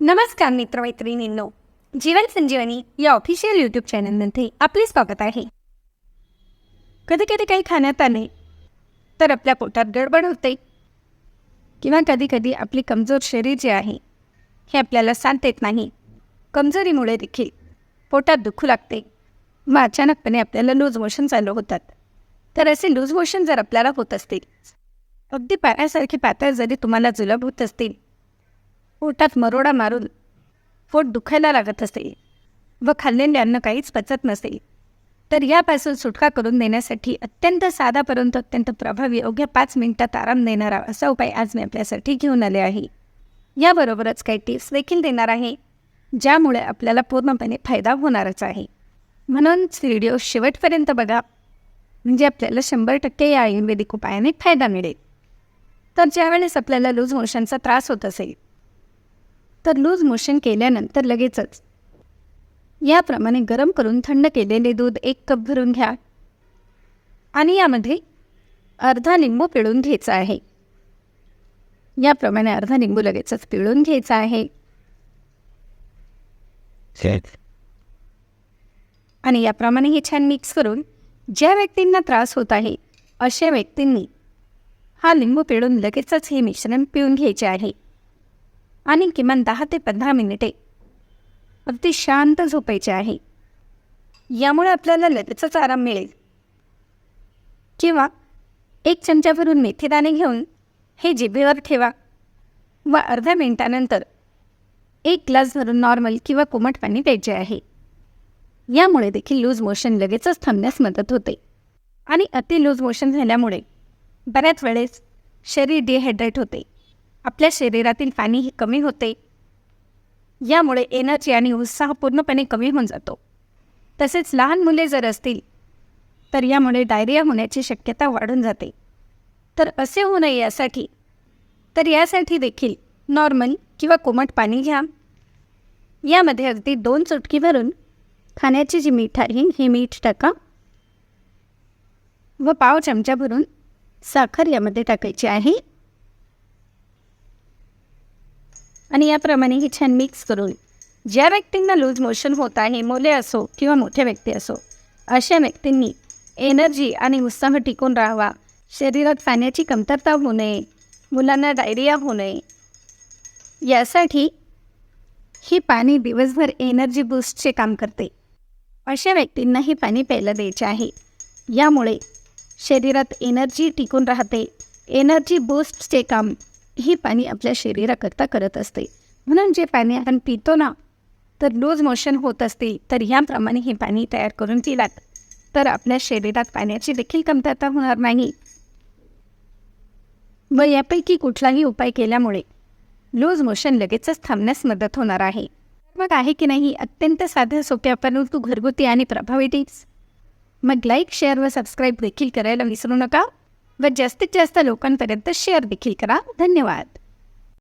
नमस्कार मित्रमैत्रिणींनो. जीवन संजीवनी या official YouTube चॅनलमध्ये आपले स्वागत आहे. कधी कधी काही खाण्यात आले तर आपल्या पोटात गडबड होते. किंवा कधी कधी आपली कमजोर शरीर जे आहे हे आपल्याला साथ देत नाही. कमजोरीमुळे देखील पोटात दुखू लागते. व अचानकपणे आपल्याला लूज मोशन चालू होतात. तर असे लूज मोशन जर आपल्याला होत असतील अगदी पाण्यासारखे पातळ जरी तुम्हाला जुलाब होत असतील पोटात मरोडा मारून पोट दुखायला लागत असेल व खाल्लेले अन्न काहीच पचत नसेल तर यापासून सुटका करून देण्यासाठी अत्यंत साधा परंतु अत्यंत प्रभावी अवघ्या पाच मिनिटात आराम देणारा असा उपाय आज मी आपल्यासाठी घेऊन आले आहे. याबरोबरच काही टिप्स देखील देणार आहे ज्यामुळे आपल्याला पूर्णपणे फायदा होणारच आहे. म्हणून व्हिडिओ शेवटपर्यंत बघा. म्हणजे आपल्याला शंभर टक्के या आयुर्वेदिक उपायाने फायदा मिळेल. तर ज्यावेळेस आपल्याला लूज मोशनचा त्रास होत असेल तर लूज मोशन केल्यानंतर लगेचच याप्रमाणे गरम करून थंड केलेले दूध एक कप भरून घ्या. आणि यामध्ये अर्धा लिंबू पिळून घ्यायचा आहे. याप्रमाणे अर्धा लिंबू लगेचच पिळून घ्यायचा आहे. आणि याप्रमाणे हे छान मिक्स करून ज्या व्यक्तींना त्रास होत आहे अशा व्यक्तींनी हा लिंबू पिळून लगेचच हे मिश्रण पिऊन घ्यायचे आहे. आणि किमान दहा ते पंधरा मिनिटे अगदी शांत झोपायचे आहे. यामुळे आपल्याला लगेचच आराम मिळेल. किंवा एक चमचा भरून मेथीदाणे घेऊन हे जिभेवर ठेवा व अर्ध्या मिनिटानंतर एक ग्लास भरून नॉर्मल किंवा कोमट पाणी द्यायचे आहे. यामुळे देखील लूज मोशन लगेचच थांबण्यास मदत होते. आणि अति लूज मोशन झाल्यामुळे बऱ्याच वेळेस शरीर डिहायड्रेट होते. आपल्या शरीरातील पाणी हे कमी होते. यामुळे एनर्जी आणि उत्साह पूर्णपणे कमी होऊन जातो. तसेच लहान मुले जर असतील तर यामुळे डायरिया होण्याची शक्यता वाढून जाते. तर असे होऊ नये यासाठी तर यासाठी देखील नॉर्मल किंवा कोमट पाणी घ्या. यामध्ये अगदी दोन चुटकी भरून खाण्याची जी मीठ आहे हे मीठ टाका. व पाव चमचा भरून साखर यामध्ये टाकायची आहे. आणि याप्रमाणे हे छान मिक्स करून ज्या व्यक्तींना लूज मोशन होत आहे मुले असो किंवा मोठ्या व्यक्ती असो अशा व्यक्तींनी एनर्जी आणि उत्साह टिकून राहावा. शरीरात पाण्याची कमतरता होऊ नये मुलांना डायरिया होऊ नये. यासाठी ही पाणी दिवसभर एनर्जी बूस्टचे काम करते. अशा व्यक्तींना हे पाणी प्यायला द्यायचे आहे. यामुळे शरीरात एनर्जी टिकून राहते. एनर्जी बूस्टचे काम ही पाणी आपल्या शरीराकरता करत असते. म्हणून जे पाणी आपण पितो ना तर लूज मोशन होत असते. तर ह्याप्रमाणे हे पाणी तयार करून पिलात. तर आपल्या शरीरात पाण्याची देखील कमतरता होणार नाही. व यापैकी कुठलाही उपाय केल्यामुळे लूज मोशन लगेचच थांबण्यास मदत होणार आहे. मग आहे की नाही अत्यंत साध्या सोप्या परंतु घरगुती आणि प्रभावी टिप्स. मग लाईक शेअर व सबस्क्राईब देखील करायला विसरू नका व जास्तीत जास्त लोकांपर्यंत शेअर देखील करा. धन्यवाद.